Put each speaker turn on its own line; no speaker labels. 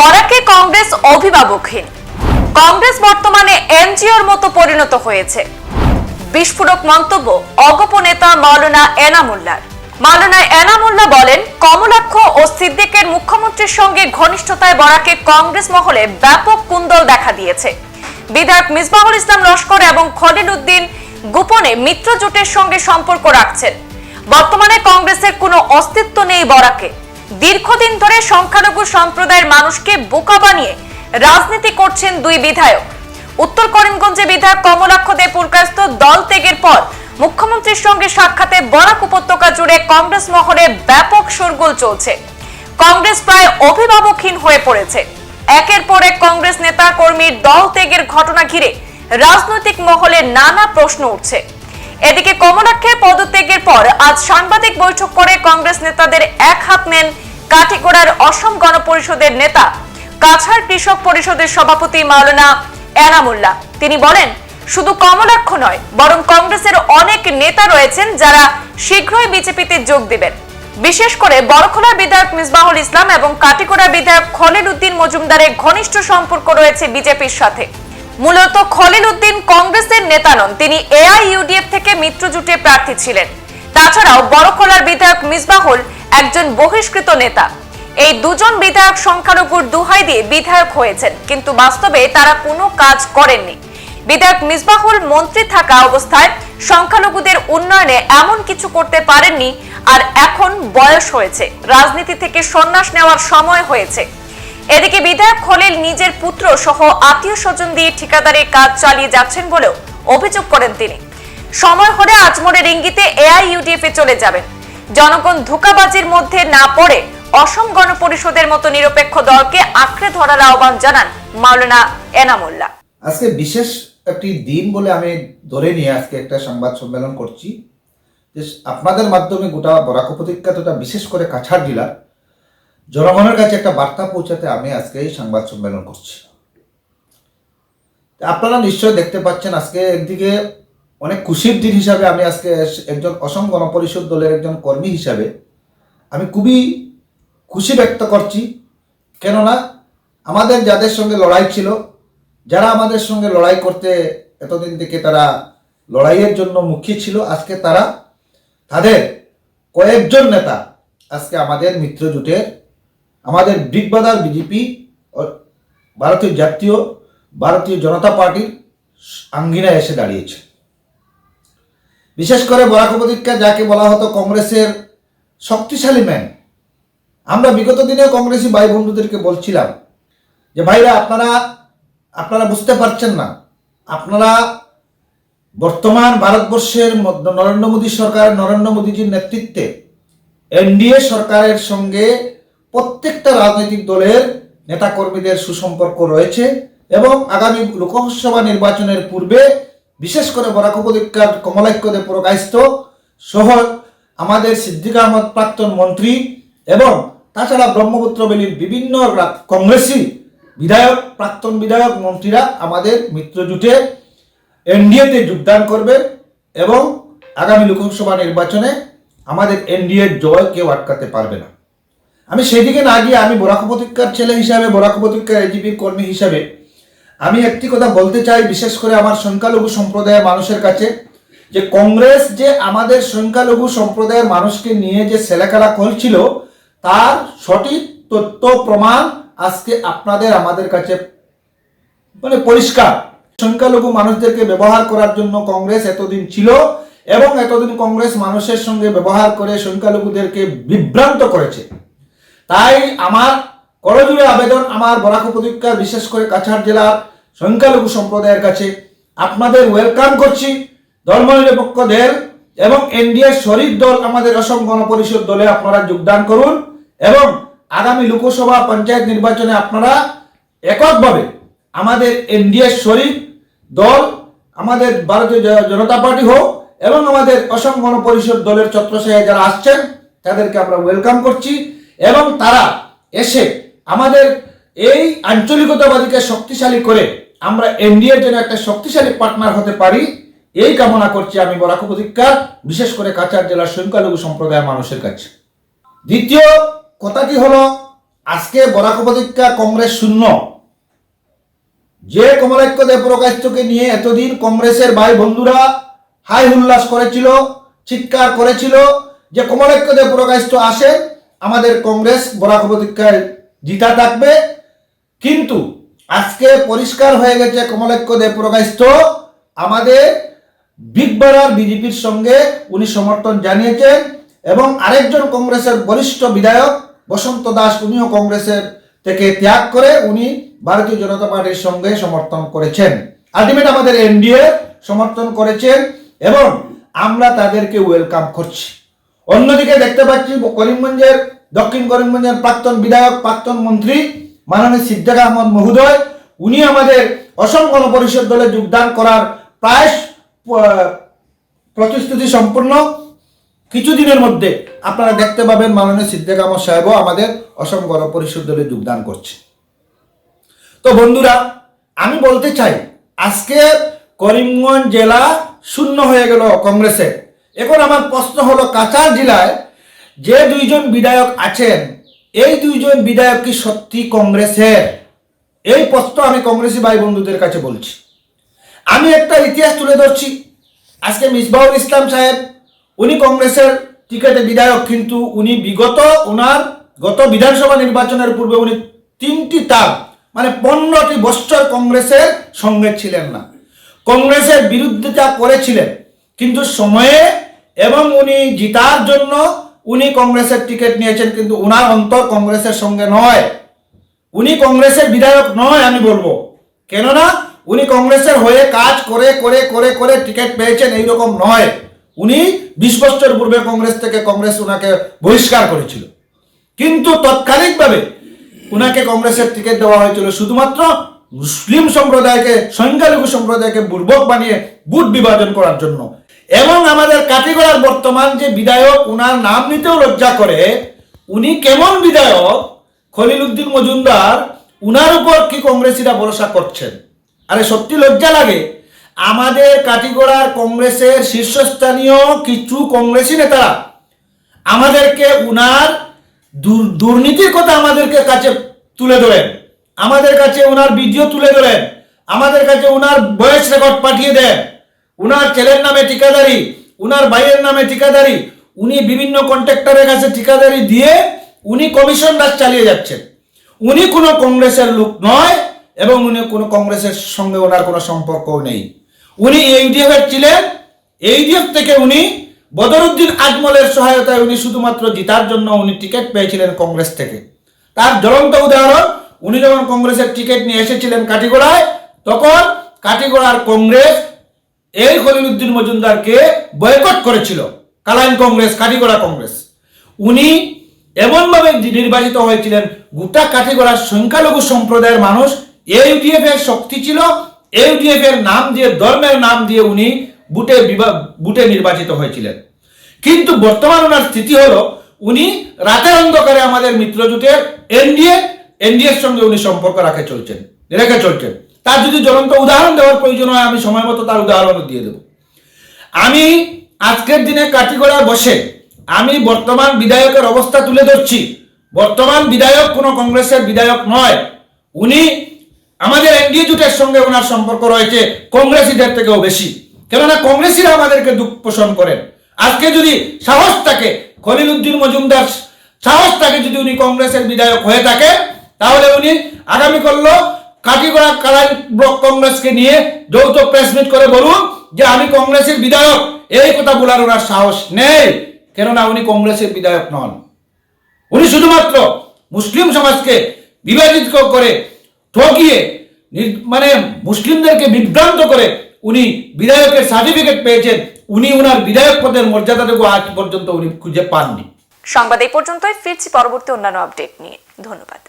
বরাকে কংগ্রেস অভিভাবকহীন কংগ্রেস বর্তমানে এনজিওর মতো পরিণত হয়েছে। বিস্ফোরক মন্তব্য অগপ নেতা মাওলানা এনামুল্লার। মাওলানা এনামুল্লা বলেন, কমলাক্ষ ও সিদ্দিকের মুখ্যমন্ত্রীর সঙ্গে ঘনিষ্ঠতায় বরাকে কংগ্রেস মহলে ব্যাপক কুন্দল দেখা দিয়েছে। বিধায়ক মিসবাহুল ইসলাম লস্কর এবং খলিল উদ্দিন গোপনে মিত্র জোটের সঙ্গে সম্পর্ক রাখছেন। বর্তমানে কংগ্রেসের কোনো অস্তিত্ব নেই বরাকে। দীর্ঘদিন ধরে সংখ্যালঘু সম্প্রদায়ের মানুষকে বোকা বানিয়ে রাজনীতি করছেন দুই বিধায়ক। উত্তর করিমগঞ্জে বিধায়ক কমলাক্ষ দে পুরকাস্ত দল ত্যাগের পর মুখ্যমন্ত্রীর সঙ্গে সাক্ষাতে বরাক উপত্যকা জুড়ে কংগ্রেস মহলে ব্যাপক শোরগোল চলছে। কংগ্রেস প্রায় অভিভাবকহীন হয়ে পড়েছে। একের পর এক কংগ্রেস নেতা কর্মীর দল ত্যাগের ঘটনা ঘিরে রাজনৈতিক মহলে নানা প্রশ্ন উঠছে। এদিকে কমলাক্ষের পদত্যাগের পর আজ সাংবাদিক বৈঠক করে কংগ্রেস নেতাদের এক হাত নেন কাঠিগোড়ার অসম গণপরিষদের নেতা, কাছাড় কৃষক পরিষদের সভাপতি মাওলানা এনামুল্লাহ। তিনি বলেন, শুধু কমলাক্ষ নয়, বরং কংগ্রেসের অনেক নেতা রয়েছেন যারা শীঘ্রই বিজেপিতে যোগ দিবেন। বিশেষ করে বড়খোলার বিধায়ক মিসবাহুল ইসলাম এবং কাটিগোড়া বিধায়ক খলিল উদ্দিন মজুমদারের ঘনিষ্ঠ সম্পর্ক রয়েছে বিজেপির সাথে। মূলত খলিল উদ্দিন কংগ্রেসের নেতা নন, তিনি এআইইউডিএফ থেকে মিত্রজোটে প্রার্থী ছিলেন। তাছাড়াও বড়খোলার বিধায়ক মিসবাহুল একজন বহিষ্কৃত নেতা। এই দুজন বিধায়ক সংখ্যালঘুর দুহাই দিয়ে বিধায়ক হয়েছেন, কিন্তু বাস্তবে তারা কোনো কাজ করেননি। বিধায়ক মিসবাহুল মন্ত্রী থাকা অবস্থায় সংখ্যালঘুদের উন্নয়নে এমন কিছু করতে পারেননি আর এখন বয়স হয়েছে। রাজনীতি থেকে সন্ন্যাস নেওয়ার সময় হয়েছে। এদিকে বিধায়ক খলিল নিজের পুত্র সহ আত্মীয় স্বজন দিয়ে ঠিকাদারের কাজ চালিয়ে যাচ্ছেন বলেও অভিযোগ করেন তিনি। সময় হলে আজমরের ইঙ্গিতে এআইইউডিএফ এ চলে যাবেন। জনগণ ধোকাবাজির মধ্যে না পড়ে অসম গণপরিষদের মতো নিরপেক্ষ দলকে আঁকড়ে ধরার আহ্বান জানান মাওলানা এনামুল্লাহ।
আজকে বিশেষ একটি দিন বলে আমি ধরে নিয়ে আজকে একটা সংবাদ সম্মেলন করছি। যে আপনাদের মাধ্যমে গোটা বরাক উপত্যকা বিশেষ করে কাছাড় জেলার জনগণের কাছে একটা বার্তা পৌঁছাতে আমি আজকে এই সংবাদ সম্মেলন করছি। আপনারা নিশ্চয়ই দেখতে পাচ্ছেন আজকে একদিকে অনেক খুশির দিন হিসাবে আমি আজকে একজন অসম গণপরিষদ দলের একজন কর্মী হিসাবে আমি খুবই খুশি ব্যক্ত করছি। কেননা আমাদের যাদের সঙ্গে লড়াই ছিল, যারা আমাদের সঙ্গে লড়াই করতে এতদিন থেকে তারা লড়াইয়ের জন্য মুখী ছিল, আজকে তারা তাদের কয়েকজন নেতা আজকে আমাদের মিত্র জোটের, আমাদের বিগ বাজার বিজেপি ভারতীয় জাতীয়, ভারতীয় জনতা পার্টির আঙ্গিনায় এসে দাঁড়িয়েছে। বিশেষ করে বরাক উপত্যকা যাকে বলা হতো কংগ্রেসের শক্তিশালী ম্যান আমরা বিগত দিনে কংগ্রেসি ভাই বন্ধুদেরকে বলছিলাম যে, ভাইরা, আপনারা আপনারা বুঝতে পারছেন না। আপনারা বর্তমান ভারতবর্ষের নরেন্দ্র মোদী সরকার, নরেন্দ্র মোদীজির নেতৃত্বে এনডিএ সরকারের সঙ্গে প্রত্যেকটা রাজনৈতিক দলের নেতাকর্মীদের সুসম্পর্ক রয়েছে এবং আগামী লোকসভা নির্বাচনের পূর্বে বিশেষ করে বরাক উপত্যকার কমলাক্যদে পুরকায়স্থ সহ আমাদের সিদ্দিক আহমদ প্রাক্তন মন্ত্রী এবং তাছাড়া ব্রহ্মপুত্র বেলির বিভিন্ন কংগ্রেসি বিধায়ক, প্রাক্তন বিধায়ক, মন্ত্রীরা আমাদের মিত্রজোটে এনডিএতে যোগদান করবে এবং আগামী লোকসভা নির্বাচনে আমাদের এনডিএর জয় কেউ আটকাতে পারবে না। আমি সেদিকে না গিয়ে আমি বরাক উপত্যকার ছেলে হিসাবে, বরাক উপত্যকার এজিপির কর্মী হিসাবে আমি একটি কথা বলতে চাই, বিশেষ করে আমার সংখ্যালঘু সম্প্রদায়ের মানুষের কাছে, যে কংগ্রেস যে আমাদের সংখ্যালঘু সম্প্রদায়ের মানুষকে নিয়ে যে ছেলেখেলা করছিল, তার সঠিক তথ্য প্রমাণ আজকে আপনাদের আমাদের কাছে মানে পরিষ্কার। সংখ্যালঘু মানুষদেরকে ব্যবহার করার জন্য কংগ্রেস এতদিন ছিল এবং এতদিন কংগ্রেস মানুষের সঙ্গে ব্যবহার করে সংখ্যালঘুদেরকে বিভ্রান্ত করেছে। তাই আমার করজোড়ে আবেদন, আমার বরাক উপত্যকার বিশেষ করে কাছাড় জেলার সংখ্যালঘু সম্প্রদায়ের কাছে আপনাদের ওয়েলকাম করছি। ধর্মনিরপেক্ষদের এবং এনডিএ শরিক দল আমাদের অসম গণপরিষদ দলে আপনারা যোগদান করুন এবং আগামী লোকসভা পঞ্চায়েত নির্বাচনে আপনারা এককভাবে আমাদের এনডিএ শরিক দল, আমাদের ভারতীয় জনতা পার্টি হোক এবং আমাদের অসম গণপরিষদ দলের ছত্রছায়ায় যারা আসছেন, তাদেরকে আমরা ওয়েলকাম করছি এবং তারা এসে আমাদের এই আঞ্চলিকতাবাদীকে শক্তিশালী করে আমরা এনডিএর জন্য একটা শক্তিশালী পার্টনার হতে পারি। এই কামনা করছি আমি বরাক উপত্যকার, বিশেষ করে কাছাড় জেলার সংখ্যালঘু সম্প্রদায়ের মানুষের কাছে। দ্বিতীয় কথাটি হলো? আজকে বরাক উপত্যকা কংগ্রেস শূন্য। যে কমলাক্ষ দেব প্রকাশকে নিয়ে এতদিন কংগ্রেসের ভাই বন্ধুরা হাই হুল্লাস করেছিল, চিৎকার করেছিল যে কমলাক্ষ দেব প্রকাশ আসে আমাদের কংগ্রেস বরাক উপত্যকায় জিতা থাকবে। কিন্তু পরিষ্কার হয়ে গেছে কমলাক্ষ দেব প্রকাশ আমাদের বিগবাড়ার বিজেপির সঙ্গে উনি সমর্থন জানিয়েছেন এবং আরেকজন কংগ্রেসের বরিষ্ঠ বিধায়ক বসন্ত দাস উনিও কংগ্রেসের থেকে ত্যাগ করে উনি ভারতীয় জনতা পার্টির সঙ্গে সমর্থন করেছেন। আলটিমেট আমাদের এনডিএ সমর্থন করেছেন এবং আমরা তাদেরকে ওয়েলকাম করছি। অন্যদিকে দেখতে পাচ্ছি করিমগঞ্জের, দক্ষিণ করিমগঞ্জের প্রাক্তন বিধায়ক, প্রাক্তন মন্ত্রী মাননীয় সিদ্দিক আহমদ মহোদয়, উনি আমাদের অসম গণপরিষদ দলে যোগদান করার প্রায় প্রতিশ্রুতি সম্পূর্ণ। কিছুদিনের মধ্যে আপনারা দেখতে পাবেন মাননীয় সিদ্দিক আহমদ সাহেবও আমাদের অসম গণপরিষদ দলে যোগদান করছে। তো বন্ধুরা, আমি বলতে চাই, আজকে করিমগঞ্জ জেলা শূন্য হয়ে গেল কংগ্রেসে। এখন আমার প্রশ্ন হলো, কাছাড় জেলায় যে দুইজন বিধায়ক আছেন এই দুইজন বিধায়ক কি সত্যি কংগ্রেসের? এই প্রশ্ন আমি কংগ্রেসী ভাই বন্ধুদের কাছে বলছি। আমি একটা ইতিহাস তুলে ধরছি। আজকে মিসবাউল ইসলাম সাহেব, উনি কংগ্রেসের টিকেটে বিধায়ক, কিন্তু উনি বিগত ওনার গত বিধানসভা নির্বাচনের পূর্বে উনি তিনটি তার মানে পনেরোটি বছর কংগ্রেসের সঙ্গে ছিলেন না। কংগ্রেসের বিরুদ্ধতা করেছিলেন, কিন্তু সময়ে এবং উনি জিতার জন্য উনি কংগ্রেসের টিকিট নিয়েছেন, কিন্তু ওনার অন্তর কংগ্রেসের সঙ্গে নয়। উনি কংগ্রেসের বিধায়ক নয়, আমি বলব। কেননা, উনি কংগ্রেসের হয়ে কাজ করে করে করে করে টিকিট পেয়েছেন, এইরকম নয়। উনি বিশ বছর পূর্বে কংগ্রেস থেকে কংগ্রেস ওনাকে বহিষ্কার করেছিল। কিন্তু তৎকালিকভাবে উনাকে কংগ্রেসের টিকিট দেওয়া হয়েছিল। শুধুমাত্র মুসলিম সম্প্রদায়কে, সংখ্যালঘু সম্প্রদায়কে বুর্বক বানিয়ে বুট বিভাজন করার জন্য। এবং আমাদের কাটিগড়ার বর্তমান যে বিধায়ক, উনার নাম নিতেও লজ্জা করে। উনি কেমন বিধায়ক? খলিল উদ্দিন মজুমদার, উনার উপর কি কংগ্রেসীরা ভরসা করছেন? আরে সত্যি লজ্জা লাগে। আমাদের কাটিগড়ার কংগ্রেসের শীর্ষস্থানীয় কিছু কংগ্রেসী নেতারা আমাদেরকে উনার দুর- দুর্নীতির কথা আমাদেরকে কাছে তুলে ধরেন। আমাদের কাছে ওনার ভিডিও তুলে ধরেন। আমাদের কাছে ওনার বয়স রেকর্ড পাঠিয়ে দেন। উনার ছেলের নামে ঠিকাদারি, উনার ভাইয়ের নামে ঠিকাদারি, উনি বিভিন্ন কন্ট্রাক্টরের কাছে ঠিকাদারি দিয়ে উনি কমিশন রাজ চালিয়ে যাচ্ছেন। উনি কোনো কংগ্রেসের লোক নয় এবং উনি কোনো কংগ্রেসের সঙ্গে ওনার কোনো সম্পর্কও নেই। উনি এইডিএফ এর ছিলেন। এইডিএফ থেকে উনি বদরুদ্দিন আজমলের সহায়তায় উনি শুধুমাত্র জিতার জন্য উনি টিকিট পেয়েছিলেন কংগ্রেস থেকে। তার জ্বলন্ত উদাহরণ, উনি যখন কংগ্রেসের টিকিট নিয়ে এসেছিলেন কাটিগড়ায়, তখন কাটিগড়ার কংগ্রেস এই খলিলুদ্দিন মজুমদারকে বয়কট করেছিল কালাইন কংগ্রেস কাটিগড়া কংগ্রেস। উনি এমনভাবে নির্বাচিত হয়েছিলেন, গোটা কাঠিগড়ার সংখ্যালঘু সম্প্রদায়ের মানুষ ইউডিএফ এর শক্তি ছিল। ইউডিএফ এর নাম দিয়ে, ধর্মের নাম দিয়ে উনি বুটে বুটে নির্বাচিত হয়েছিলেন। কিন্তু বর্তমান ওনার স্থিতি হলো, উনি রাতের অন্ধকারে আমাদের মিত্রজোটের এনডিএ এনডিএর সঙ্গে উনি সম্পর্ক রাখে চলছেন, রেখে চলছেন। তার যদি জ্বলন্ত উদাহরণ দেওয়ার প্রয়োজন হয়, আমি সময় মতো তার উদাহরণও দিয়ে দেবো। আমি আজকের দিনে কাটিগড়ায় বসে আমি বর্তমান বিধায়কের অবস্থা তুলে ধরছি। বর্তমান বিধায়ক কোনো কংগ্রেসের বিধায়ক নয়। উনি আমাদের এনডিএ জোটের সঙ্গে ওনার সম্পর্ক রয়েছে, কংগ্রেসীদের থেকেও বেশি। কেননা কংগ্রেসীরা আমাদেরকে দুঃখ পোষণ করেন। আজকে যদি সাহস থাকে, খলিল উদ্দিন মজুমদার, সাহস থাকে যদি উনি কংগ্রেসের বিধায়ক হয়ে থাকে, তাহলে উনি আগামী করল কাটিগড়া কালাইন ব্লক কংগ্রেসকে নিয়ে যৌথ প্রেস মিট করে বলুন যে আমি কংগ্রেসের বিধায়ক। এই কথা বলার ওনার সাহস নেই, কেননা উনি কংগ্রেসের বিধায়ক নন। উনি শুধুমাত্র মুসলিম সমাজকে বিভাজিত করে ঠকিয়ে মানে মুসলিমদেরকে বিভ্রান্ত করে উনি বিধায়কের সার্টিফিকেট পেয়েছেন। উনি উনার বিধায়ক পদের মর্যাদাটুকু আজ পর্যন্ত উনি খুঁজে পাননি।
সংবাদ এই পর্যন্তই। ফিরছি পরবর্তী অন্যান্য আপডেট নিয়ে। ধন্যবাদ।